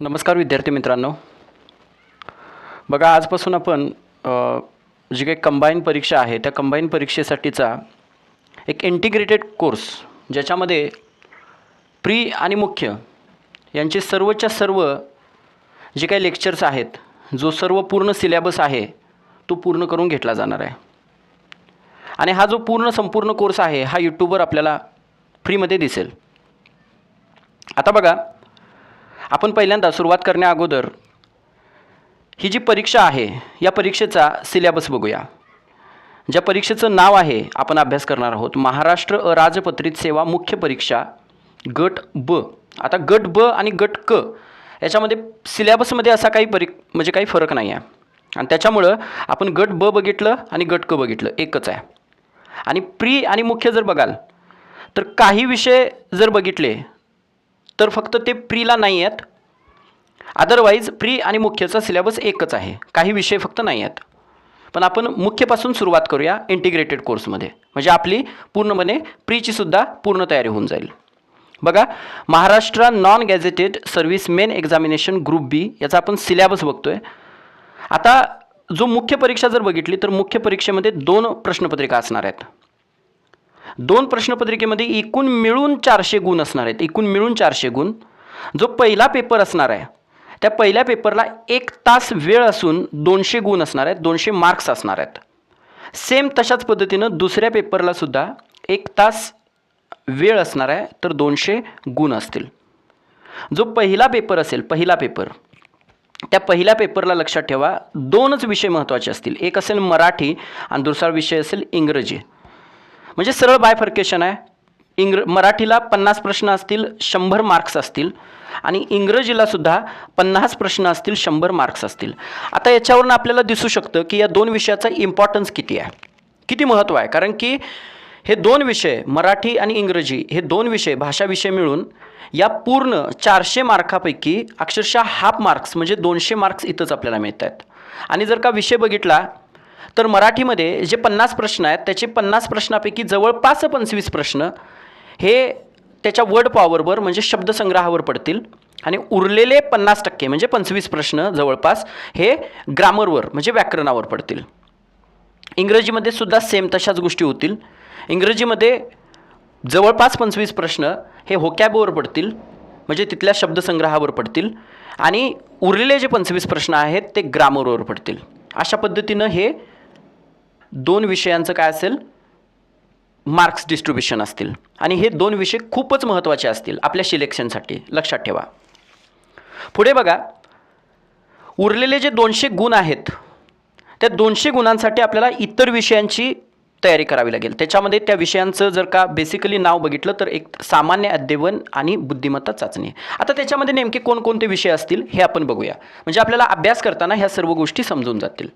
नमस्कार विद्यार्थी मित्रांनो. बघा आजपासून आपण जी काही कंबाईन परीक्षा आहे त्या कंबाईन परीक्षेसाठीचा एक इंटिग्रेटेड कोर्स ज्याच्यामध्ये प्री आणि मुख्य यांचे सर्वच्या सर्व जे काही लेक्चर्स आहेत जो सर्व पूर्ण सिलेबस आहे तो पूर्ण करून घेतला जाणार आहे. आणि हा जो पूर्ण संपूर्ण कोर्स आहे हा यूट्यूबवर आपल्याला फ्रीमध्ये दिसेल. आता बघा आपण पहिल्यांदा सुरुवात करण्या अगोदर ही जी परीक्षा आहे या परीक्षेचा सिलेबस बघूया. ज्या परीक्षेचं नाव आहे आपण अभ्यास करणार आहोत. महाराष्ट्र अराजपत्रित सेवा मुख्य परीक्षा गट ब. आता गट ब आणि गट क याच्यामध्ये सिलेबसमध्ये असा काही परी म्हणजे काही फरक नाही आहे आणि त्याच्यामुळं आपण गट ब बघितलं आणि गट क बघितलं एकच आहे. आणि प्री आणि मुख्य जर बघाल तर काही विषय जर बघितले तर फक्त ते प्रीला नाही आहेत अदरवाईज प्री आणि मुख्यचा सिलेबस एकच आहे. काही विषय फक्त नाही आहेत पण आपण मुख्यपासून सुरुवात करूया इंटिग्रेटेड कोर्समध्ये म्हणजे आपली पूर्णपणे प्रीचीसुद्धा पूर्ण तयारी होऊन जाईल. बघा Maharashtra non gazetted service main examination group B याचा आपण सिलेबस आहे आता जो मुख्य परीक्षा जर बघितली तर मुख्य परीक्षेमध्ये दोन प्रश्नपत्रिका असणार आहेत. दोन प्रश्नपत्रिकेमध्ये एकूण मिळून चारशे गुण असणार आहेत. एकूण मिळून चारशे गुण. जो पहिला पेपर असणार आहे त्या पहिल्या पेपरला एक तास वेळ असून दोनशे गुण असणार आहेत दोनशे मार्क्स असणार आहेत. सेम तशाच पद्धतीनं दुसऱ्या पेपरला सुद्धा एक तास वेळ असणार आहे तर दोनशे गुण असतील. जो पहिला पेपर असेल पहिला पेपर त्या पहिल्या पेपरला लक्षात ठेवा दोनच विषय महत्त्वाचे असतील. एक असेल मराठी आणि दुसरा विषय असेल इंग्रजी. म्हणजे सरळ बायफर्केशन आहे. इंग्र मराठीला पन्नास प्रश्न असतील शंभर मार्क्स असतील. आणि इंग्रजीला सुद्धा पन्नास प्रश्न असतील शंभर मार्क्स असतील. आता याच्यावरून आपल्याला दिसू शकतं की या दोन विषयाचा इम्पॉर्टन्स किती आहे. किती महत्त्व आहे? कारण की हे दोन विषय मराठी आणि इंग्रजी हे दोन विषय भाषा विषय मिळून या पूर्ण चारशे मार्कापैकी अक्षरशः हाफ मार्क्स म्हणजे दोनशे मार्क्स इथंच आपल्याला मिळत आहेत आणि जर का विषय बघितला तर मराठीमध्ये जे पन्नास प्रश्न आहेत त्याचे पन्नास प्रश्नापैकी जवळपास पंचवीस प्रश्न हे त्याच्या वर्ड पॉवरवर म्हणजे शब्दसंग्रहावर पडतील. आणि उरलेले पन्नास टक्के म्हणजे पंचवीस प्रश्न जवळपास हे ग्रामरवर म्हणजे व्याकरणावर पडतील. इंग्रजीमध्ये सुद्धा सेम तशाच गोष्टी होतील. इंग्रजीमध्ये जवळपास पंचवीस प्रश्न हे होकॅबवर पडतील म्हणजे तिथल्या शब्दसंग्रहावर पडतील. आणि उरलेले जे पंचवीस प्रश्न आहेत ते ग्रामरवर पडतील. अशा पद्धतीनं हे दोन विषयांचं काय असेल? मार्क्स डिस्ट्रीब्युशन असतील. आणि हे दोन विषय खूपच महत्त्वाचे असतील आपल्या सिलेक्शनसाठी लक्षात ठेवा. पुढे बघा. उरलेले जे दोनशे गुण आहेत त्या दोनशे गुणांसाठी आपल्याला इतर विषयांची तयारी करावी लागेल. त्याच्यामध्ये त्या विषयांचं जर का बेसिकली नाव बघितलं तर एक सामान्य अध्ययन आणि बुद्धिमत्ता चाचणी. आता त्याच्यामध्ये नेमके कोणकोणते विषय असतील हे आपण बघूया. म्हणजे आपल्याला अभ्यास करताना ह्या सर्व गोष्टी समजून जातील.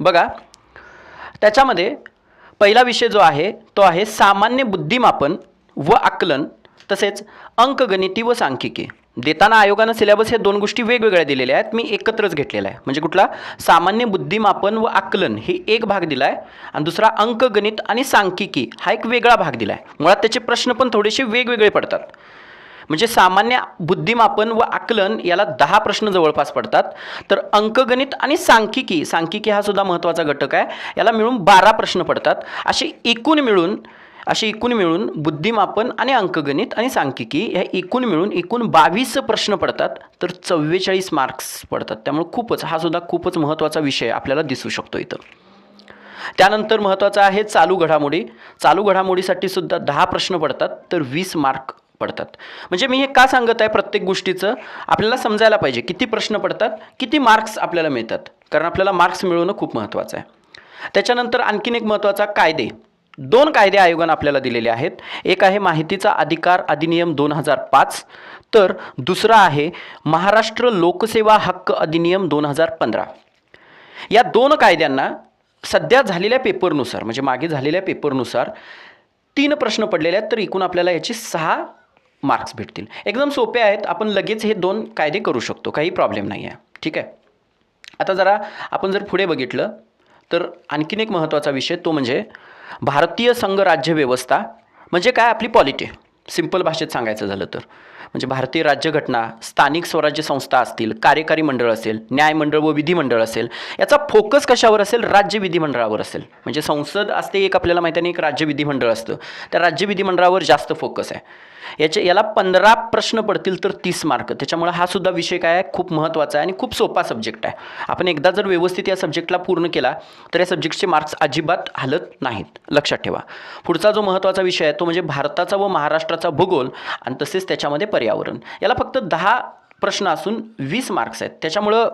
बघा त्याच्यामध्ये पहिला विषय जो आहे तो आहे सामान्य बुद्धिमापन व आकलन तसेच अंकगणिती व सांख्यिकी. देताना आयोगानं सिलेबस हे दोन गोष्टी वेगवेगळ्या दिलेल्या आहेत मी एकत्रच घेतलेला आहे. म्हणजे कुठला? सामान्य बुद्धिमापन व आकलन हे एक भाग दिला आहे आणि दुसरा अंकगणित आणि सांख्यिकी हा एक वेगळा भाग दिला आहे मुळात त्याचे प्रश्न पण थोडेसे वेगवेगळे पडतात. म्हणजे सामान्य बुद्धिमापन व आकलन याला दहा प्रश्न जवळपास पडतात. तर अंकगणित आणि सांख्यिकी सांख्यिकी हा सुद्धा महत्त्वाचा घटक आहे. याला मिळून बारा प्रश्न पडतात. असे एकूण मिळून असे एकूण मिळून बुद्धिमापन आणि अंकगणित आणि सांख्यिकी ह्या एकूण मिळून एकूण बावीस प्रश्न पडतात. तर चव्वेचाळीस मार्क्स पडतात. त्यामुळे खूपच हा सुद्धा खूपच महत्त्वाचा विषय आपल्याला दिसू शकतो इथं. त्यानंतर महत्त्वाचं आहे चालू घडामोडी. चालू घडामोडीसाठी सुद्धा दहा प्रश्न पडतात. तर वीस मार्क पडतात. म्हणजे मी हे का सांगत आहे प्रत्येक गोष्टीचं? आपल्याला समजायला पाहिजे किती प्रश्न पडतात किती मार्क्स आपल्याला मिळतात. कारण आपल्याला मार्क्स मिळवणं खूप महत्त्वाचं आहे. त्याच्यानंतर आणखीन एक महत्त्वाचा कायदे. दोन कायदे आयोगानं आपल्याला दिलेले आहेत. एक आहे माहितीचा अधिकार अधिनियम दोन हजार पाच. तर दुसरा आहे महाराष्ट्र लोकसेवा हक्क अधिनियम दोन हजार पंधरा. या दोन कायद्यांना सध्या झालेल्या पेपरनुसार म्हणजे मागे झालेल्या पेपरनुसार तीन प्रश्न पडलेले आहेत तर एकूण आपल्याला याची सहा मार्क्स भेटतील. एकदम सोपे आहेत. आपण लगेच हे दोन कायदे करू शकतो. काही प्रॉब्लेम नाही आहे ठीक आहे? आता जरा आपण जर पुढे बघितलं तर आणखीन एक महत्त्वाचा विषय तो म्हणजे भारतीय संघ राज्य व्यवस्था म्हणजे काय आपली पॉलिटी? सिंपल भाषेत सांगायचं झालं तर. म्हणजे भारतीय राज्यघटना स्थानिक स्वराज्य संस्था असतील कार्यकारी मंडळ असेल न्यायमंडळ व विधिमंडळ असेल याचा फोकस कशावर असेल? राज्य विधिमंडळावर असेल. म्हणजे संसद असते एक आपल्याला माहिती आहे एक राज्य विधिमंडळ असतं. त्या राज्य विधिमंडळावर जास्त फोकस आहे. याचे याला पंधरा प्रश्न पडतील तर तीस मार्क त्याच्यामुळे हा सुद्धा विषय काय आहे? खूप महत्त्वाचा आहे आणि खूप सोपा सब्जेक्ट आहे. आपण एकदा जर व्यवस्थित या सब्जेक्टला पूर्ण केला तर या सब्जेक्टचे मार्क्स अजिबात हलत नाहीत. लक्षात ठेवा. पुढचा जो महत्त्वाचा विषय आहे तो म्हणजे भारताचा व महाराष्ट्राचा भूगोल आणि तसेच त्याच्यामध्ये पर्यावरण. याला फक्त दहा प्रश्न असून वीस मार्क्स आहेत. त्याच्यामुळं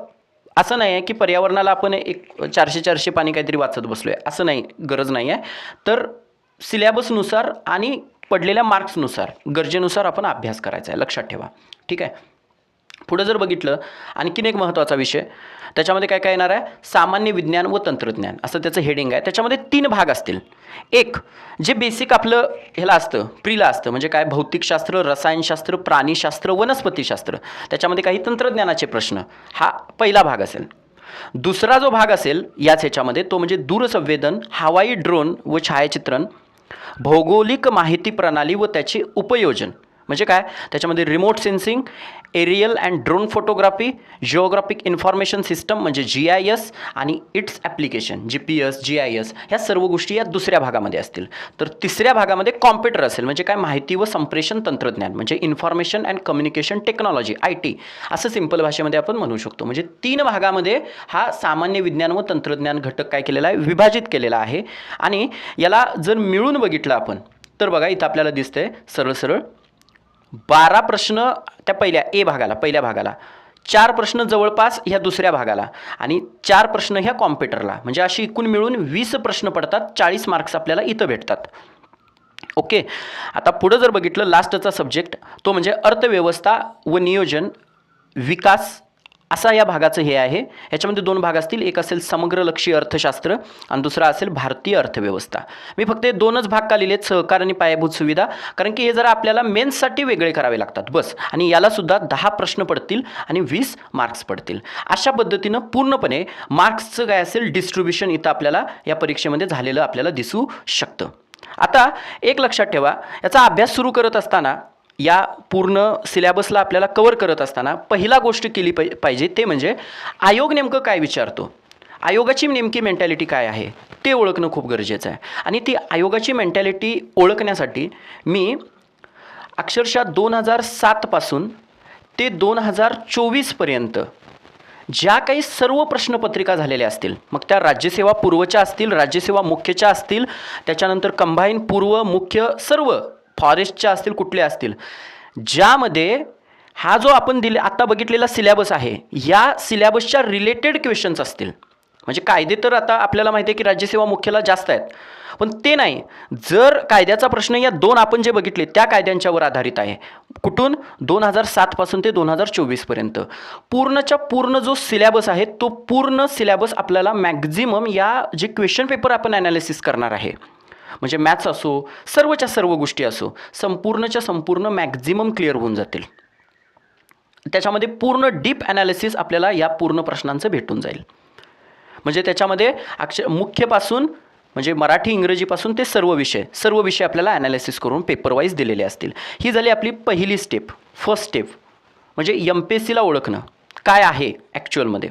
असं नाही आहे की पर्यावरणाला आपण एक चारशे चारशे पाणी काहीतरी वाचत बसलो आहे असं नाही गरज नाही आहे तर सिलेबसनुसार आणि पडलेल्या मार्क्सनुसार गरजेनुसार आपण अभ्यास करायचा आहे. लक्षात ठेवा. ठीक आहे? पुढं जर बघितलं आणखीन एक महत्त्वाचा विषय त्याच्यामध्ये काय काय येणार आहे? सामान्य विज्ञान व तंत्रज्ञान असं त्याचं हेडिंग आहे. त्याच्यामध्ये तीन भाग असतील. एक जे बेसिक आपलं ह्याला असतं प्रीला असतं म्हणजे काय? भौतिकशास्त्र रसायनशास्त्र प्राणीशास्त्र वनस्पतीशास्त्र. त्याच्यामध्ये काही तंत्रज्ञानाचे प्रश्न. हा पहिला भाग असेल. दुसरा जो भाग असेल याच ह्याच्यामध्ये तो म्हणजे दूरसंवेदन हवाई ड्रोन व छायाचित्रण भौगोलिक माहिती प्रणाली व त्याचे उपयोजन. म्हणजे काय? त्याच्यामध्ये remote sensing aerial and drone photography geographic information system म्हणजे जी आय एस आणि its application G P S G I S ह्या सर्व गोष्टी या दुसऱ्या भागामध्ये असतील. तर तिसऱ्या भागामध्ये कॉम्प्युटर असेल म्हणजे काय? माहिती व संप्रेषण तंत्रज्ञान म्हणजे information and communication technology I T असं सिंपल भाषेमध्ये आपण म्हणू शकतो. म्हणजे तीन भागामध्ये हा सामान्य विज्ञान व तंत्रज्ञान घटक काय केलेला आहे? विभाजित केलेला आहे. आणि याला जर मिळून बघितलं आपण तर बघा इथं आपल्याला दिसतंय सरळ सरळ बारा प्रश्न त्या पहिल्या ए भागाला पहिल्या भागाला. चार प्रश्न जवळपास ह्या दुसऱ्या भागाला. आणि चार प्रश्न ह्या कॉम्प्युटरला म्हणजे अशी एकूण मिळून वीस प्रश्न पडतात चाळीस मार्क्स आपल्याला इथं भेटतात. ओके? आता पुढं जर बघितलं लास्टचा सब्जेक्ट तो म्हणजे अर्थव्यवस्था व नियोजन विकास असा या भागाचं हे आहे. याच्यामध्ये दोन भाग असतील. एक असेल समग्र लक्षी अर्थशास्त्र आणि दुसरा असेल भारतीय अर्थव्यवस्था. मी फक्त हे दोनच भाग का लिहिलेत? सहकार आणि पायाभूत सुविधा. कारण की हे जरा आपल्याला मेन्ससाठी वेगळे करावे लागतात. बस. आणि यालासुद्धा दहा प्रश्न पडतील आणि वीस मार्क्स पडतील. अशा पद्धतीनं पूर्णपणे मार्क्सचं काय असेल? डिस्ट्रीब्युशन इथं आपल्याला या परीक्षेमध्ये झालेलं आपल्याला दिसू शकतं. आता एक लक्षात ठेवा. याचा अभ्यास सुरू करत असताना या पूर्ण सिलेबसला आपल्याला कवर करत असताना पहिला गोष्ट केली पाहि पाहिजे ते म्हणजे आयोग नेमकं काय विचारतो? आयोगाची नेमकी मेंटॅलिटी काय आहे? ते ओळखणं खूप गरजेचं आहे. आणि ती आयोगाची मेंटॅलिटी ओळखण्यासाठी मी अक्षरशः दोन हजार सातपासून ते दोन हजार चोवीसपर्यंत ज्या काही सर्व प्रश्नपत्रिका झालेल्या असतील मग त्या राज्यसेवा पूर्वच्या असतील राज्यसेवा मुख्यच्या असतील त्याच्यानंतर कंबाईन पूर्व मुख्य सर्व फॉरेस्टच्या असतील कुठल्या असतील ज्यामध्ये हा जो आपण दिले आत्ता बघितलेला सिलॅबस आहे या सिलॅबसच्या रिलेटेड क्वेश्चन्स असतील. म्हणजे कायदे तर आता आपल्याला माहिती आहे की राज्यसेवा मुख्याला जास्त आहेत. पण ते नाही. जर कायद्याचा प्रश्न या दोन आपण जे बघितले त्या कायद्यांच्यावर आधारित आहे. कुठून? दोन हजार सातपासून ते दोन हजार चोवीसपर्यंत पूर्णच्या पूर्ण जो सिलॅबस आहे तो पूर्ण सिलॅबस आपल्याला मॅक्झिमम या जे क्वेश्चन पेपर आपण ॲनालिसिस करणार आहे म्हणजे मॅथ्स असो सर्वच्या सर्व गोष्टी असो संपूर्णच्या संपूर्ण मॅक्झिमम क्लिअर होऊन जातील. त्याच्यामध्ये पूर्ण डीप ॲनालिसिस आपल्याला या पूर्ण प्रश्नांचं भेटून जाईल. म्हणजे त्याच्यामध्ये अक्ष मुख्यपासून म्हणजे मराठी इंग्रजीपासून ते सर्व विषय सर्व विषय आपल्याला ॲनालिसिस करून पेपरवाईज दिलेले असतील. ही झाली आपली पहिली स्टेप फर्स्ट स्टेप म्हणजे एम पी एस सीला ओळखणं. काय आहे ॲक्च्युअलमध्ये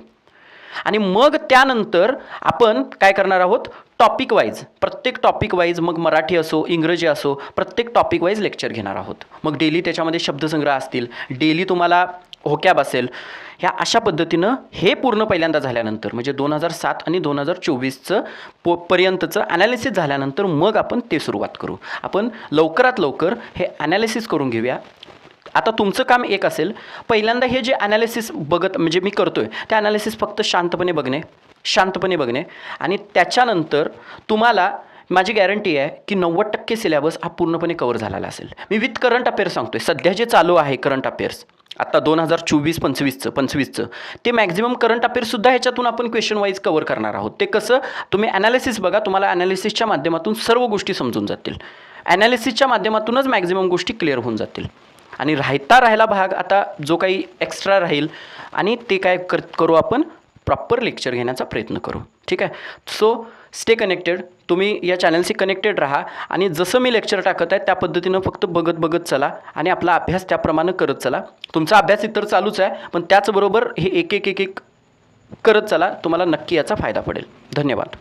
आणि मग त्यानंतर आपण काय करणार आहोत? टॉपिक वाईज प्रत्येक टॉपिक वाईज मग मराठी असो इंग्रजी असो प्रत्येक टॉपिक वाईज लेक्चर घेणार आहोत. मग डेली त्याच्यामध्ये शब्दसंग्रह असतील डेली तुम्हाला होक्याब असेल. ह्या अशा पद्धतीनं हे पूर्ण पहिल्यांदा झाल्यानंतर म्हणजे दोन हजार सात आणि दोन हजार चोवीसचं पो पर्यंतचं ॲनालिसिस झाल्यानंतर मग आपण ते सुरुवात करू. आपण लवकरात लवकर हे ॲनालिसिस करून घेऊया. आता तुमचं काम एक असेल पहिल्यांदा हे जे ॲनालिसिस बघत म्हणजे मी करतोय ते ॲनालिसिस फक्त शांतपणे बघणे शांतपणे बघणे. आणि त्याच्यानंतर तुम्हाला माझी गॅरंटी आहे की नव्वद टक्के सिलेबस हा पूर्णपणे कवर झालेला असेल. मी विथ करंट अफेअर्स आहे सध्या जे चालू आहे करंट अफेअर्स आत्ता दोन हजार चोवीस पंचवीसचं पंचवीसचं ते मॅक्झिमम करंट अफेअर्ससुद्धा ह्याच्यातून आपण क्वेश्चन वाईज कवर करणार आहोत. ते कसं तुम्ही ॲनालिसिस बघा तुम्हाला ॲनालिसिसच्या माध्यमातून सर्व गोष्टी समजून जातील. ॲनालिसिसच्या माध्यमातूनच मॅक्झिमम गोष्टी क्लिअर होऊन जातील. आणि राहता राहिला भाग आता जो काही एक्स्ट्रा राहील आणि ते काय कर करू आपण प्रॉपर लेक्चर घेण्याचा प्रयत्न करू. ठीक आहे? सो स्टे कनेक्टेड तुम्ही या चॅनलशी कनेक्टेड राहा आणि जसं मी लेक्चर टाकत आहे त्या पद्धतीनं फक्त बघत बघत चला आणि आपला अभ्यास त्याप्रमाणे करत चला. तुमचा अभ्यास इतर चालूच आहे पण त्याचबरोबर हे एक एक एक एक करत चला. तुम्हाला नक्की याचा फायदा पडेल. धन्यवाद.